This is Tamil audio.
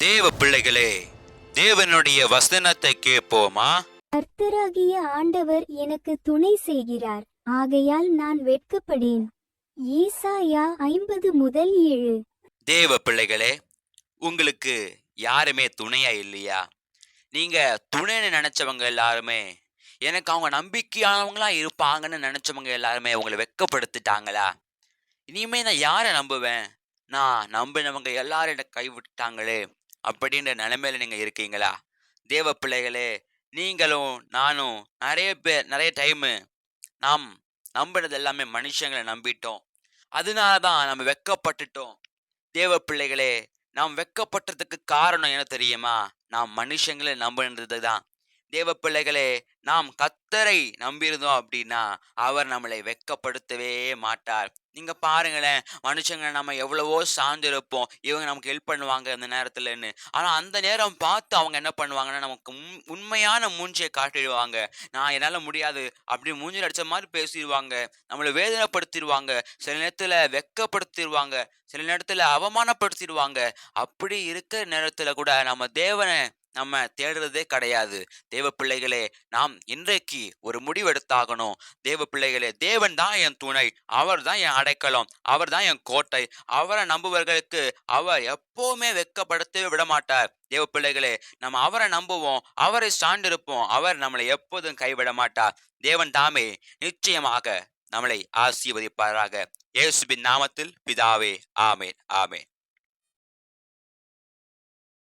தேவ பிள்ளைகளே தேவனுடைய வசனத்தை கேட்போமா? கர்த்தராகிய ஆண்டவர் எனக்கு துணை செய்கிறார். ஆகையால் நான் வெட்கப்படேன். ஏசாயா ஐம்பது முதல் ஏழு. தேவ பிள்ளைகளே உங்களுக்கு யாருமே துணையா இல்லையா? நீங்க துணைன்னு நினைச்சவங்க எல்லாருமே எனக்கு அவங்க நம்பிக்கையானவங்களா இருப்பாங்கன்னு நினைச்சவங்க எல்லாருமே உங்களை வெட்கப்படுத்திட்டாங்களா? இனிமே நான் யாரை நம்புவேன்? நான் நம்பினவங்க எல்லாரும் என்னை கைவிட்டாங்களே அப்படின்ற நிலைமையில நீங்க இருக்கீங்களா? தேவ பிள்ளைகளே நீங்களும் நானும் நிறைய பேர் நிறைய டைமு நாம் நம்பினது எல்லாமே மனுஷங்களை நம்பிட்டோம். அதனால தான் நம்ம வெட்கப்பட்டுட்டோம் தேவ பிள்ளைகளே நாம் வெட்கப்பட்டதுக்கு காரணம் என்ன தெரியுமா? நாம் மனுஷங்களை நம்பினது தான் தேவ பிள்ளைகளே நாம் கத்தரை நம்பியிருந்தோம் அப்படின்னா அவர் நம்மளை வெட்கப்படுத்தவே மாட்டார். நீங்க பாருங்களேன் மனுஷங்க நம்ம எவ்வளவோ சார்ந்திருப்போம். இவங்க நமக்கு ஹெல்ப் பண்ணுவாங்க அந்த நேரத்துலன்னு. ஆனா அந்த நேரம் பார்த்து அவங்க என்ன பண்ணுவாங்கன்னா நமக்கு உண்- உண்மையான மூஞ்சியை காட்டிடுவாங்க. நான் என்னால முடியாது அப்படி மூஞ்சில் அடிச்ச மாதிரி பேசிடுவாங்க. நம்மளை வேதனைப்படுத்திடுவாங்க. சில நேரத்துல வெட்கப்படுத்திடுவாங்க. சில நேரத்துல அவமானப்படுத்திடுவாங்க. அப்படி இருக்கிற நேரத்துல கூட நம்ம தேவனை நம்ம தேடுறதே கிடையாது. தேவ பிள்ளைகளே நாம் இன்றைக்கு ஒரு முடிவெடுத்தாகணும். தேவ பிள்ளைகளே தேவன் தான் என் துணை. அவர் தான் என் அடைக்கலம். அவர் தான் என் கோட்டை. அவரை நம்புவர்களுக்கு அவர் எப்பவுமே வெக்கப்படுத்தவே விடமாட்டார். தேவ பிள்ளைகளே நம்ம அவரை நம்புவோம். அவரை சார்ந்திருப்போம். அவர் நம்மளை எப்போதும் கைவிட மாட்டார். தேவன் தாமே நிச்சயமாக நம்மளை ஆசீர்வதிப்பாராக. இயேசுபின் நாமத்தில் பிதாவே ஆமேன் ஆமேன்.